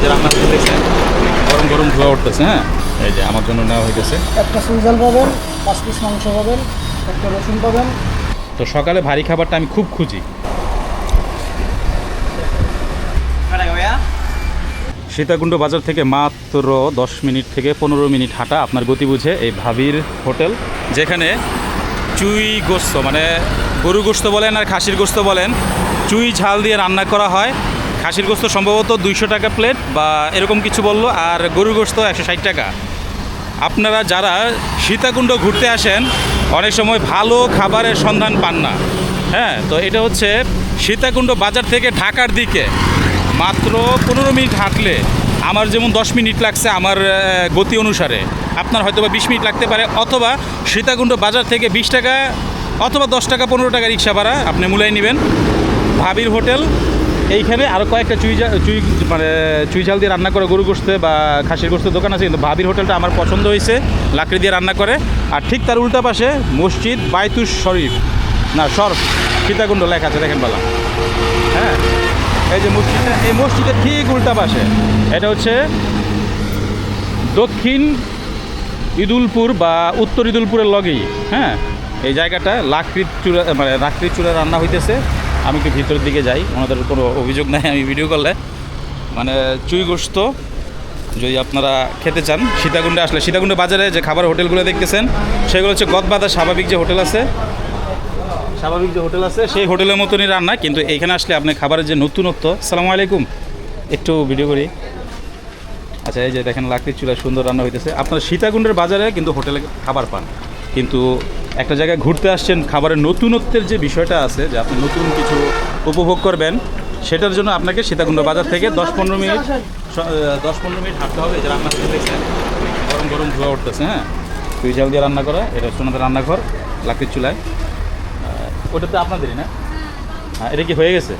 এই যে রান্না করতেছে গরম গরম ধোয়া উঠতেছে হ্যাঁ? এই যে আমার জন্য নেওয়া হইতেছে। একটা সুইজাল পাবেন পাঁচ পিস মাংস পাবেন একটা রসুন পাবেন। তো সকালে ভারী খাবারটা আমি খুব খুঁজি। সীতাকুণ্ড বাজার থেকে মাত্র দশ মিনিট থেকে পনেরো মিনিট হাঁটা আপনার গতি বুঝে এই ভাবির হোটেল যেখানে চুই গোস্ত মানে গরু গোস্ত বলেন আর খাসির গোস্ত বলেন চুই ঝাল দিয়ে রান্না করা হয়। খাসির গোস্ত সম্ভবত দুইশো টাকা প্লেট বা এরকম কিছু বলল, আর গরুর গোস্ত একশো ষাট টাকা। আপনারা যারা সীতাকুণ্ড ঘুরতে আসেন, অনেক সময় ভালো খাবারের সন্ধান পান না। হ্যাঁ তো এটা হচ্ছে সীতাকুণ্ড বাজার থেকে ঢাকার দিকে। মাত্র পনেরো মিনিট হাঁটলে আমার যেমন দশ মিনিট লাগছে আমার গতি অনুসারে। আপনার হয়তো বা বিশ মিনিট লাগতে পারে, অথবা সীতাকুণ্ড বাজার থেকে বিশ টাকা অথবা দশ টাকা, পনেরো টাকা রিক্সা ভাড়া, আপনি মূল্যায় নেবেন। ভাবির হোটেল এইখানে আরও কয়েকটা চুই চুই মানে চুই ঝাল দিয়ে রান্না করে গরু গোস্তে বা খাসির গোস্তের দোকান আছে, কিন্তু ভাবির হোটেলটা আমার পছন্দ হয়েছে, লাকড়ি দিয়ে রান্না করে। আর ঠিক তার উল্টা পাশে মসজিদ বাইতুস শরীফ। না শরফ সীতাকুণ্ড লেখা আছে, দেখেন বলা। হ্যাঁ এই যে মসজিদটা, এই মসজিদের ঠিক উল্টা পাশে। এটা হচ্ছে দক্ষিণ ইদুলপুর বা উত্তর ইদুলপুরের লগেই। হ্যাঁ এই জায়গাটা লাকড়ির চূড়া মানে লাকড়ির চূড়া রান্না হইতেছে। আমি একটু ভিতরের দিকে যাই? ওনাদের কোনো অভিযোগ নাই, আমি ভিডিও করলে মানে চুই গোস্ত যদি আপনারা খেতে চান, সীতাকুণ্ডে আসলে, সীতাকুণ্ড বাজারে যে খাবার হোটেলগুলো দেখতেছেন, সেগুলো হচ্ছে গদবাদা স্বাভাবিক যে হোটেল আছে, স্বাভাবিক যে হোটেল আছে, সেই হোটেলের মতনই রান্না, কিন্তু এইখানে আসলে আপনি খাবারের যে নতুনত্ব সালামু আলাইকুম। একটু ভিডিও করি। আচ্ছা এই যে দেখেন, লাকড়ির চুলা সুন্দর রান্না হইতেছে। আপনারা সীতাকুণ্ডের বাজারে কিন্তু হোটেলে খাবার পান, কিন্তু একটা জায়গায় ঘুরতে আসছেন খাবারের নতুনত্বের যে বিষয়টা আছে যে আপনি নতুন কিছু উপভোগ করবেন সেটার জন্য আপনাকে সীতাকুণ্ড বাজার থেকে দশ পনেরো মিনিট দশ পনেরো মিনিট হাঁটতে হবে যে রান্না করে দেখছেন গরম গরম ধোয়া উঠতেছে হ্যাঁ? তুই চাল দিয়ে রান্না করা এটা সোনাদের রান্নাঘর লাকড়ির চুলায়। ওটা তো আপনাদেরই না? হ্যাঁ এটা কি হয়ে গেছে?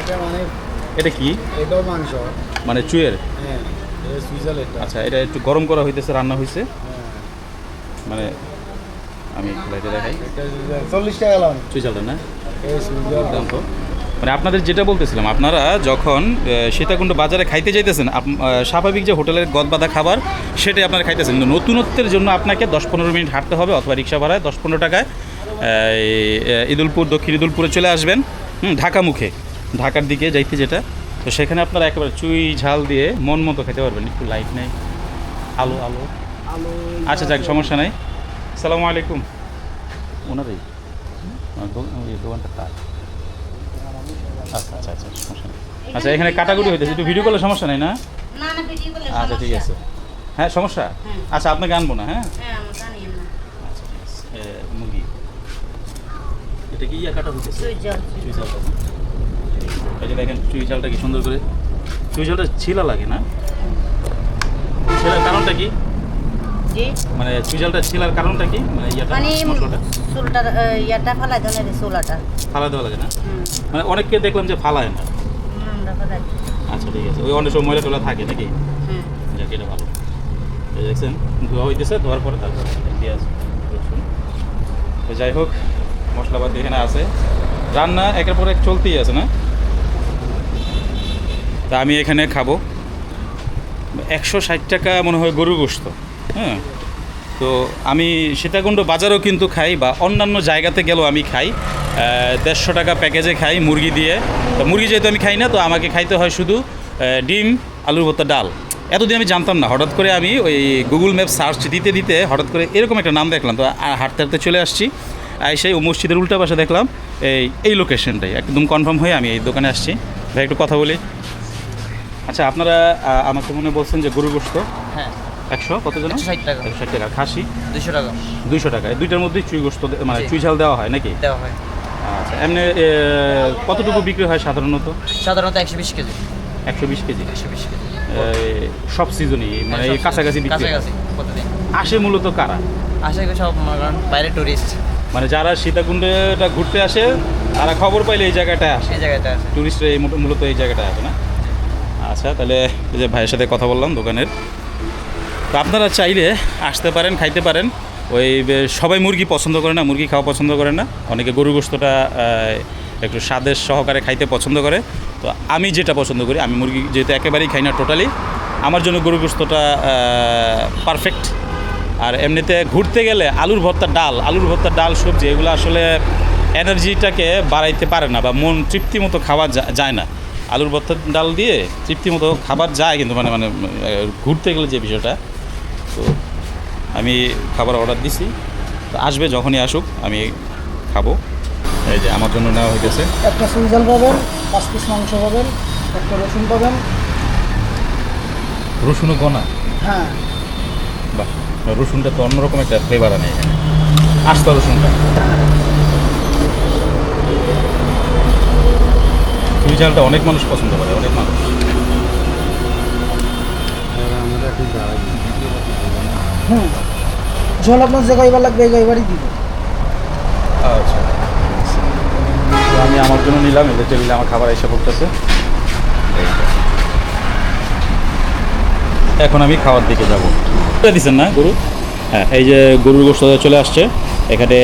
এটা মানে এটা কি? এটাও মাংস। মানে চুয়ের? হ্যাঁ আচ্ছা এটা একটু গরম করা হইতেছে রান্না হয়েছে হ্যাঁ। মানে আমি লাইটে দেখাই। চল্লিশ টাকা লাগান চুই চালটা না দাম তো মানে আপনাদের যেটা বলতেছিলাম আপনারা যখন সীতাকুণ্ড বাজারে খাইতে যাইতেছেন আপ- স্বাভাবিক যে হোটেলের গদবাদা খাবার সেটাই আপনারা খাইতেছেন। কিন্তু নতুনত্বের জন্য আপনাকে দশ পনেরো মিনিট হাঁটতে হবে অথবা রিক্সা ভাড়ায় দশ পনেরো টাকায় ইদুলপুর দক্ষিণ ইদুলপুরে চলে আসবেন হুম, ঢাকা মুখে। ঢাকার দিকে যাইতে যেটা তো সেখানে আপনারা একেবারে চুই ঝাল দিয়ে মন মতো খেতে পারবেন একটু লাইট নেই। আলো আলো। আলু আচ্ছা যাক সমস্যা নাই। সালামু আলাইকুম। ওনারই? দোকানটা তার আচ্ছা আচ্ছা আচ্ছা সমস্যা নেই। আচ্ছা এখানে কাটাকুটি হইতেছে। একটু ভিডিও করলে সমস্যা নাই না? না না ভিডিও করলে আচ্ছা ঠিক আছে। হ্যাঁ সমস্যা? আচ্ছা আপনাকে আনব না হ্যাঁ? হ্যাঁ আমরা জানি না আচ্ছা ঠিক আছে। মুরগি। এটা কি ইয়া কাটা হইতেছে? চুই চালটা এই যে দেখেন চুই চালটা কি সুন্দর করে চুই চালটা ছিলা লাগে না? ছিলার কারণটা কি? জি। মানে চুই চালটা ছিলার কারণটা কি? মানে ইয়াটা মানে চুলটা ইয়াটা ফালাই চুলাটা। দেওয়া লাগে না? মানে অনেককে দেখলাম যে ফালায় না। আচ্ছা ঠিক আছে। ওই অনেক সময় ময়লা টলা থাকে নাকি? হুম। যাক এটা ভালো। দেখছেন ধোয়া হইতেছে ধোয়ার পরে তারপর পেঁয়াজ রসুন। তো যাই হোক মশলাপাতি এখানে আছে। রান্না একের পর এক চলতেই আছে না? তা আমি এখানে খাব। একশো ষাট টাকা মনে হয় গরু গোস্ত হ্যাঁ তো আমি সীতাকুণ্ড বাজারও কিন্তু খাই বা অন্যান্য জায়গাতে গেলেও আমি খাই। দেড়শো টাকা প্যাকেজে খাই মুরগি দিয়ে। তো মুরগি যেহেতু আমি খাই না, তো আমাকে খাইতে হয় শুধু ডিম, আলুর ভর্তা, ডাল। এতদিন আমি জানতাম না, হঠাৎ করে আমি ওই গুগল ম্যাপ সার্চ দিতে দিতে হঠাৎ করে এরকম একটা নাম দেখলাম। তো হাঁটতে হাঁটতে চলে আসছি। সেই ও মসজিদের উল্টা পাশে দেখলাম, এই এই লোকেশনটাই একদম কনফার্ম হয়ে আমি এই দোকানে আসছি। ভাই, একটু কথা বলি। আচ্ছা আপনারা আমাকে মনে বলছেন যে গরু গোস্ত? হ্যাঁ। একশো কত জন একশো ষাট টাকা। ষাট টাকা খাসি? দুশো টাকা। দুইশো টাকা। দুইটার মধ্যেই চুই গোস্ত মানে। চুই ঝাল দেওয়া হয় নাকি? দেওয়া হয়। আচ্ছা এমনি কতটুকু বিক্রি হয় সাধারণত? সাধারণত একশো বিশ কেজি। একশো বিশ কেজি? একশো বিশ কেজি। সব সিজনই মানে কাছাকাছি বিক্রি কাছাকাছি প্রতিদিন। আসে মূলত কারা? করি সব বাইরে টুরিস্ট মানে যারা সীতাকুণ্ডটা ঘুরতে আসে তারা খবর পাইলে এই জায়গাটায় আসে। এই জায়গাটা আছে টুরিস্টরা এই মূলত- মূলত এই জায়গাটায় আসে না? আচ্ছা তাহলে যে ভাইয়ের সাথে কথা বললাম দোকানের। তো আপনারা চাইলে আসতে পারেন, খাইতে পারেন। ওই সবাই মুরগি পছন্দ করে না, মুরগি খাওয়া পছন্দ করে না। অনেকে গরু গোস্তটা একটু স্বাদের সহকারে খাইতে পছন্দ করে। তো আমি যেটা পছন্দ করি, আমি মুরগি যেহেতু একেবারেই খাই না টোটালি আমার জন্য গরু গোস্তটা পারফেক্ট আর এমনিতে ঘুরতে গেলে আলুর ভর্তা ডাল, আলুর ভর্তা ডাল, সবজি, এগুলো আসলে এনার্জিটাকে বাড়াইতে পারে না বা মন তৃপ্তি মতো খাওয়া যায় না। আলুর ভর্তা ডাল দিয়ে তৃপ্তি মতো খাবার যায় কিন্তু মানে মানে ঘুরতে গেলে যে বিষয়টা আমি খাবার অর্ডার দিছি। তো আসবে যখনই আসুক আমি খাব। এই যে আমার জন্য নেওয়া হইতেছে। একটা সুইজাল পাবেন পাঁচ পিস মাংস পাবেন একটা রসুন পাবেন। রসুনও গনা? হ্যাঁ। বাহ রসুনটা তো অন্যরকম একটা ফ্লেভার আনে এখানে। আস্তা রসুনটা। চুই ঝালটা অনেক মানুষ পছন্দ করে অনেক মানুষ। হুম। ঝোল আপনার যে গাইবার লাগবে, এই গাইবারই দিব আচ্ছা। আমি আমার জন্য নিলাম এদের টেবিলে আমার খাবার এসে পড়তেছে। এখন আমি খাওয়ার দিকে যাব। দিচ্ছেন না গরু? হ্যাঁ এই যে গরুর গোস্ত চলে আসছে। এখানে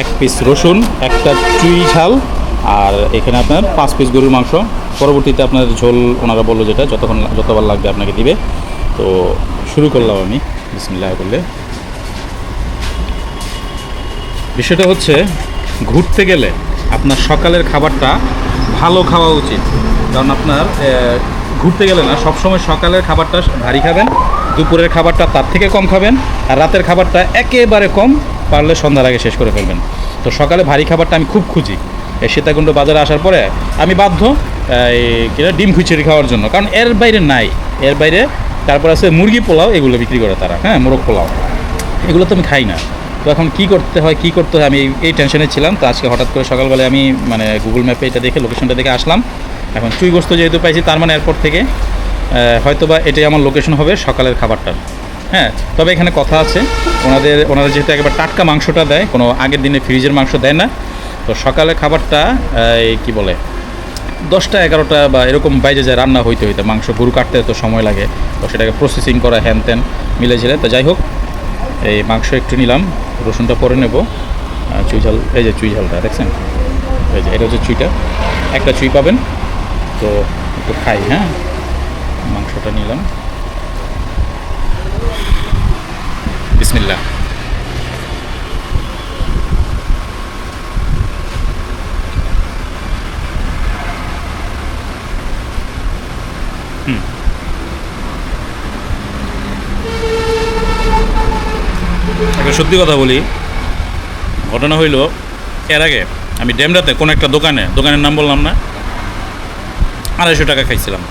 এক পিস রসুন, একটা চুই ঝাল, আর এখানে আপনার পাঁচ পিস গরুর মাংস। পরবর্তীতে আপনার ঝোল, ওনারা বলল যেটা, যতক্ষণ, যতবার লাগবে আপনাকে দিবে। তো শুরু করলাম আমি। বিসমিল্লাহ করলে বিষয়টা হচ্ছে, ঘুরতে গেলে আপনার সকালের খাবারটা ভালো খাওয়া উচিত। কারণ আপনার ঘুরতে গেলে না, সবসময় সকালের খাবারটা ভারী খাবেন, দুপুরের খাবারটা তার থেকে কম খাবেন, আর রাতের খাবারটা একেবারে কম পারলে সন্ধ্যার আগে শেষ করে ফেলবেন। তো সকালে ভারী খাবারটা আমি খুব খুঁজি। এই সীতাকুণ্ড বাজারে আসার পরে আমি বাধ্য এই কিনা ডিম খিচুড়ি খাওয়ার জন্য। কারণ এর বাইরে নাই। এর বাইরে তারপর আছে মুরগি পোলাও, এগুলো বিক্রি করে তারা। হ্যাঁ মোরগ পোলাও। এগুলো তো আমি খাই না। তো এখন কি করতে হয়, কি করতে হয়, আমি এই- টেনশনে ছিলাম। তো আজকে হঠাৎ করে সকালবেলায় আমি মানে গুগল ম্যাপে এটা দেখে লোকেশনটা দেখে আসলাম। এখন চুই গোস্ত যেহেতু পাইছি, তার মানে এরপর থেকে হয়তো বা এটাই আমার লোকেশন হবে সকালের খাবারটা হ্যাঁ তবে এখানে কথা আছে, ওনাদের ওনারা যেহেতু একবার টাটকা মাংসটা দেয়, কোনো আগের দিনে ফ্রিজের মাংস দেয় না, তো সকালের খাবারটা এই কী বলে দশটা, এগারোটা বা এরকম বাইরে যায় রান্না হইতে হইতে, মাংস, গরু কাটতে তো সময় লাগে, তো সেটাকে প্রসেসিং করা হ্যান ত্যান মিলে ঝেলে। তো যাই হোক, এই মাংস একটু নিলাম, রসুনটা পরে নেব। আর চুই ঝাল, এই যে চুই ঝালটা, দেখছেন? এই যে, এটা হচ্ছে চুইটা। একটা চুই পাবেন, তো একটু খাই হ্যাঁ? মাংসটা নিলাম। বিসমিল্লা একটা সত্যি কথা বলি, ঘটনা হইল এর আগে আমি ডেমরাতে কোনো একটা দোকানে, দোকানের নাম বললাম না, আড়াইশো টাকা খাইছিলাম।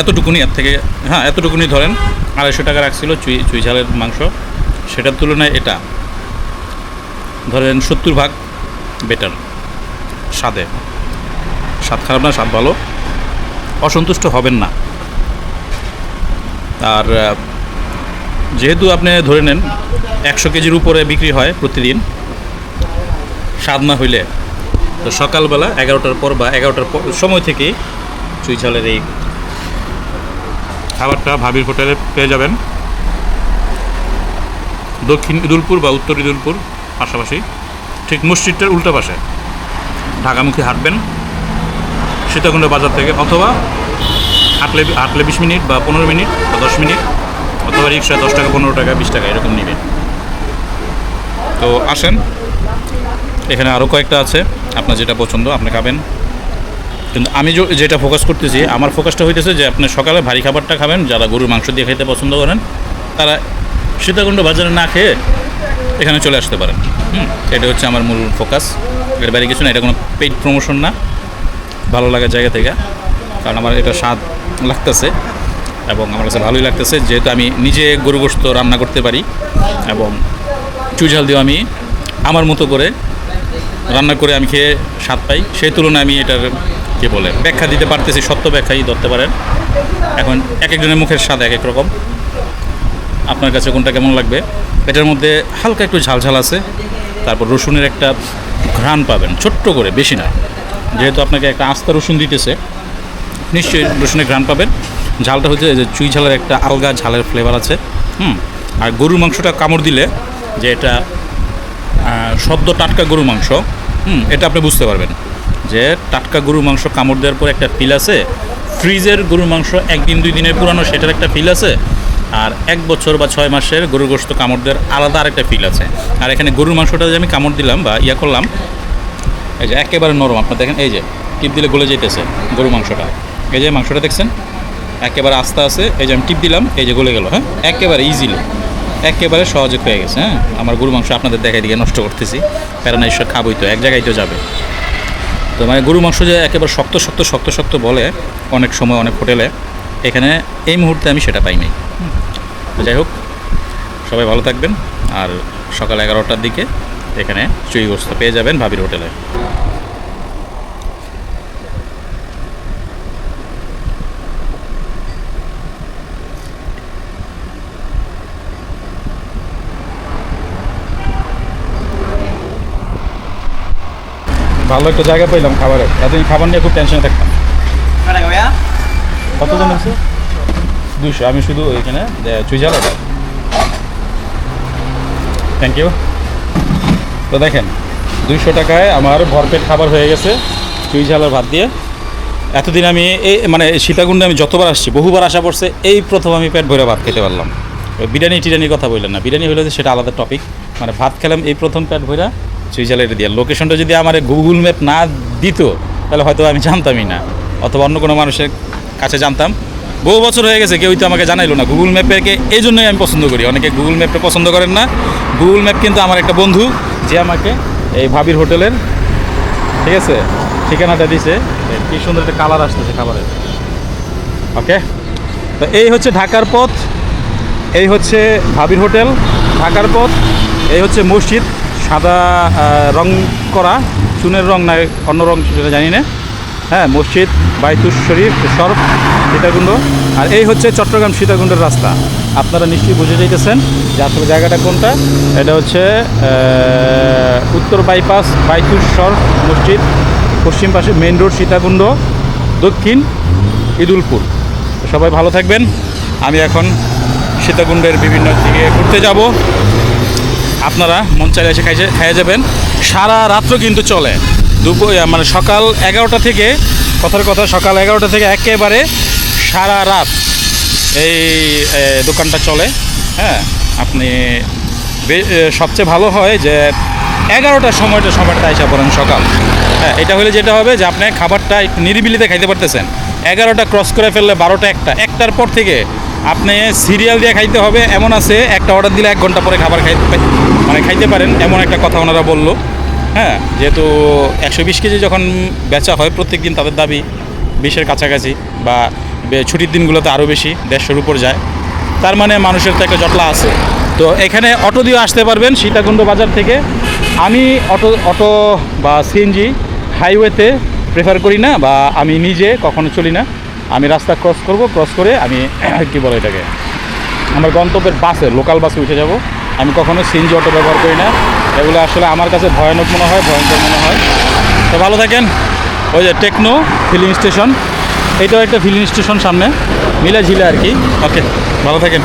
এতটুকুনি এর থেকে হ্যাঁ এতটুকুনি ধরেন, আড়াইশো টাকা রাখছিল চুই চুই ঝালের মাংস। সেটার তুলনায় এটা, ধরেন সত্তর ভাগ বেটার স্বাদে। স্বাদ খারাপ না, স্বাদ ভালো। অসন্তুষ্ট হবেন না। আর যেহেতু আপনি ধরে নেন একশো কেজির উপরে বিক্রি হয় প্রতিদিন, স্বাদ না হইলে, তো সকালবেলা এগারোটার পর বা এগারোটার পর সময় থেকেই চুই ঝালের এই খাবারটা ভাবির হোটেলে পেয়ে যাবেন। দক্ষিণ ইদুলপুর বা উত্তর ইদুলপুর পাশাপাশি ঠিক মসজিদটার উল্টা পাশে। ঢাকামুখী হাঁটবেন, সীতাকুণ্ড বাজার থেকে অথবা হাঁটলে হাঁটলে বিশ মিনিট বা পনেরো মিনিট বা দশ মিনিট। অথবা রিক্সা দশ টাকা, পনেরো টাকা, বিশ টাকা, এরকম নেবে তো আসেন, এখানে আরও কয়েকটা আছে, আপনার যেটা পছন্দ, আপনি খাবেন। কিন্তু আমি যেটা ফোকাস করতেছি, আমার ফোকাসটা হইতেছে যে আপনি সকালে ভারী খাবারটা খাবেন, যারা গরুর মাংস দিয়ে খেতে পছন্দ করেন, তারা সীতাকুণ্ড বাজারে না খেয়ে এখানে চলে আসতে পারেন। হুম, এটা হচ্ছে আমার মূল ফোকাস এর বাইরে কিছু না, এটা কোনো পেইড প্রমোশন না। ভালো লাগার জায়গা থেকে, কারণ আমার এটা স্বাদ লাগতেছে। এবং আমার কাছে ভালোই লাগতেছে, যেহেতু আমি নিজে গরু রান্না করতে পারি এবং চুঝাল দিয়েও আমি আমার মতো করে রান্না করে আমি খেয়ে স্বাদ পাই, সেই তুলনায় আমি এটার, কী বলে, ব্যাখ্যা দিতে পারতেছি, সত্য ব্যাখ্যাই ধরতে পারেন। এখন এক একজনের মুখের স্বাদ এক এক রকম। আপনার কাছে কোনটা কেমন লাগবে? এটার মধ্যে হালকা একটু ঝালঝাল আছে, তারপর রসুনের একটা ঘ্রাণ পাবেন, ছোট্ট করে, বেশি না। যেহেতু আপনাকে একটা আস্তা রসুন দিতেছে, নিশ্চয়ই রসুনের ঘ্রাণ পাবেন। ঝালটা হচ্ছে যে চুই ঝালের একটা আলগা ঝালের ফ্লেভার আছে। হুম, আর গরুর মাংসটা কামড় দিলে যে এটা সদ্য টাটকা গরুর মাংস, হুম, এটা আপনি বুঝতে পারবেন। যে টাটকা গরুর মাংস কামড় দেওয়ার পর একটা ফিল আছে, ফ্রিজের গরুর মাংস একদিন দুই দিনের পুরানো, সেটার একটা ফিল আছে, আর এক বছর বা ছয় মাসের গরুর গোস্ত কামড় দেওয়ার আলাদা আরেকটা ফিল আছে। আর এখানে গরুর মাংসটা যে আমি কামড় দিলাম বা ইয়া করলাম, এই যে একেবারে নরম, আপনার দেখেন, এই যে টিপ দিলে গলে যেতেছে গরুর মাংসটা। এই যে মাংসটা দেখছেন? একেবারে আস্তে আছে এই যে আমি টিপ দিলাম, এই যে গলে গেল হ্যাঁ? একেবারে ইজিলি একেবারে সহজে হয়ে গেছে হ্যাঁ? আমার গরু মাংস আপনাদের দেখাই দিকে, নষ্ট করতেছি। কারণ ঈশ্বর খাবই তো, এক জায়গায় তো যাবে। তো মানে গরু মাংস যে একেবারে শক্ত শক্ত শক্ত শক্ত বলে, অনেক সময়, অনেক হোটেলে, এখানে এই মুহূর্তে আমি সেটা পাইনি। তো যাই হোক, সবাই ভালো থাকবেন, আর সকাল এগারোটার দিকে এখানে চুই গোস্ত পেয়ে যাবেন ভাবির হোটেলে। ভালো একটা জায়গা পেলাম খাবারের। এতদিন খাবার নিয়ে খুব টেনশনে থাকতাম। কতজন আছে? দুশো আমি শুধু এখানে চুইঝাল অর্ডার থ্যাংক ইউ তো দেখেন দুইশো টাকায় আমার ভরপেট খাবার হয়ে গেছে চুই ঝালের ভাত দিয়ে। এতদিন আমি এই মানে সীতাকুণ্ডে আমি যতবার আসছি বহুবার আসা পড়ছে এই প্রথম আমি পেট ভরে ভাত খেতে পারলাম। বিরিয়ানি টিরানির কথা বললেন না। বিরিয়ানি হলে যে সেটা আলাদা টপিক মানে ভাত খেলাম এই প্রথম পেট ভরা। ঝালের দিয়ে। লোকেশনটা যদি আমার গুগল ম্যাপ না দিত, তাহলে হয়তো আমি জানতামই না। অথবা অন্য কোনো মানুষের কাছে জানতাম। বহু বছর হয়ে গেছে, কেউই তো আমাকে জানাইলো না। গুগল ম্যাপেরকে এই জন্যই আমি পছন্দ করি। অনেকে গুগল ম্যাপটা পছন্দ করেন না। গুগল ম্যাপ কিন্তু আমার একটা বন্ধু, যে আমাকে এই ভাবির হোটেলের, ঠিক আছে, ঠিকানাটা দিছে। কি সুন্দর একটা কালার আসতেছে খাবারের ওকে তো এই হচ্ছে ঢাকার পথ, এই হচ্ছে ভাবির হোটেল, ঢাকার পথ, এই হচ্ছে মসজিদ। সাদা রং করা, চুনের রং না, অন্য রং সেটা জানি না। হ্যাঁ মসজিদ বাইতুর শরীফ সরফ সীতাকুণ্ড। আর এই হচ্ছে চট্টগ্রাম সীতাকুণ্ডের রাস্তা। আপনারা নিশ্চয়ই বুঝে যাইতেছেন যে আসলে জায়গাটা কোনটা। এটা হচ্ছে উত্তর বাইপাস বাইতুর সরফ মসজিদ, পশ্চিম পাশে মেন রোড, সীতাকুণ্ড, দক্ষিণ ইদুলপুর। সবাই ভালো থাকবেন। আমি এখন সীতাকুণ্ডের বিভিন্ন দিকে ঘুরতে যাব। আপনারা মন চাইলে এসে খাইছে খাইয়ে যাবেন। সারা রাত্র কিন্তু চলে। দুপুর মানে সকাল এগারোটা থেকে, কথার কথা, সকাল এগারোটা থেকে একেবারে সারা রাত এই দোকানটা চলে। হ্যাঁ আপনি সবচেয়ে ভালো হয় যে এগারোটার সময়টা সময়টা আইসা পড়েন সকাল। হ্যাঁ এটা হলে যেটা হবে যে আপনি খাবারটা একটু নিরিবিলিতে খাইতে পারতেছেন। এগারোটা ক্রস করে ফেললে বারোটা একটা। একটার পর থেকে আপনি সিরিয়াল দিয়ে খাইতে হবে, এমন আছে, একটা অর্ডার দিলে এক ঘণ্টা পরে খাবার খাইতে মানে খাইতে পারেন, এমন একটা কথা ওনারা বলল। হ্যাঁ যেহেতু একশো বিশ কেজি যখন বেচা হয় প্রত্যেক দিন তাদের দাবি বিশের কাছাকাছি বা ছুটির দিনগুলোতে আরও বেশি, দেড়শোর উপর যায়। তার মানে মানুষের তো একটা জটলা আছে। তো এখানে অটো দিয়ে আসতে পারবেন সীতাকুণ্ড বাজার থেকে। আমি অটো অটো বা সিএনজি হাইওয়েতে প্রেফার করি না বা আমি নিজে কখনো চলি না। আমি রাস্তা ক্রস করব ক্রস করে আমি, কী বলে এটাকে? আমার গন্তব্যের বাসে লোকাল বাসে উঠে যাব। আমি কখনো সিএনজি অটো ব্যবহার করি না। এগুলো আসলে আমার কাছে ভয়ানক মনে হয়, ভয়ঙ্কর মনে হয়। তো ভালো থাকেন। ওই যে টেকনো ফিলিং স্টেশন এটাও একটা ফিলিং স্টেশন সামনে। মিলা ঝিলা আর কি। ওকে ভালো থাকেন।